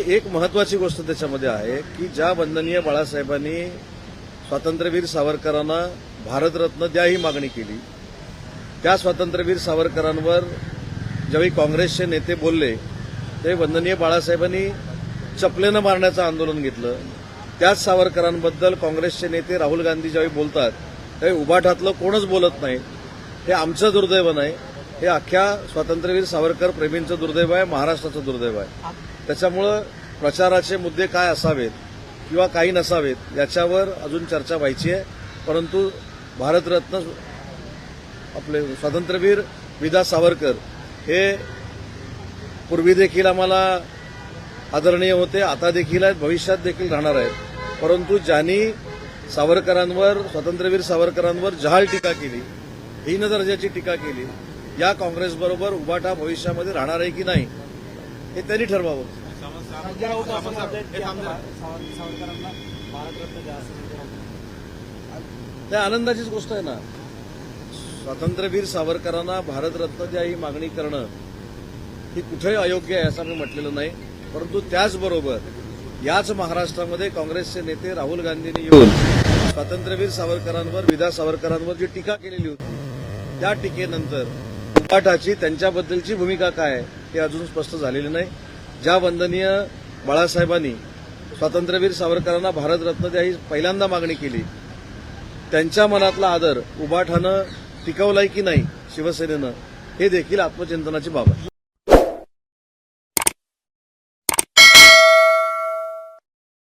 एक महत्वाची गोष्ट त्याच्यामध्ये आहे की ज्या वंदनीय बाळासाहेबांनी स्वातंत्र्यवीर सावरकरांना भारतरत्न द्या ही मागणी केली त्या स्वातंत्र्यवीर सावरकरांवर ज्यावेळी काँग्रेसचे नेते बोलले ते वंदनीय बाळासाहेबांनी चपलेनं मारण्याचं आंदोलन घेतलं. त्याच सावरकरांबद्दल काँग्रेसचे नेते राहुल गांधी ज्यावेळी बोलतात त्यावेळी उभाठातलं कोणच बोलत नाही. हे आमचं दुर्दैव नाही. हे अख्ख्या स्वातंत्र्यवीर सावरकर प्रेमींचं दुर्दैव आहे महाराष्ट्राचं दुर्दैव आहे. त्याच्यामुळं प्रचाराचे मुद्दे काय असावेत किंवा काही नसावेत याच्यावर अजून चर्चा व्हायची आहे. परंतु भारतरत्न आपले स्वातंत्र्यवीर विदा सावरकर हे पूर्वी देखील आम्हाला आदरणीय होते आता देखील आहेत भविष्यात देखील राहणार आहेत. परंतु ज्यांनी सावरकरांवर स्वातंत्र्यवीर सावरकरांवर जहाल टीका केली हीन दर्जाची टीका केली या काँग्रेसबरोबर उभाटा भविष्यामध्ये राहणार आहे की नाही हे त्यांनी ठरवावं. त्या आनंदाचीच गोष्ट आहे ना. स्वातंत्र्यवीर सावरकरांना भारतरत्न द्या ही मागणी करणं ही कुठेही अयोग्य आहे असं मी म्हटलेलं नाही. परंतु त्याचबरोबर याच महाराष्ट्रामध्ये काँग्रेसचे नेते राहुल गांधींनी येऊन स्वातंत्र्यवीर सावरकरांवर विदा सावरकरांवर जी टीका केलेली होती त्या टीकेनंतर उपाटाची त्यांच्याबद्दलची भूमिका काय हे अजून स्पष्ट झालेली नाही. ज्या वंदनीय बाळासाहेबांनी स्वातंत्र्यवीर सावरकरांना भारतरत्न द्या ही पहिल्यांदा मागणी केली त्यांच्या मनातला आदर उबाठानं टिकवलाय की नाही शिवसेनेनं हे देखील आत्मचिंतनाची बाब आहे.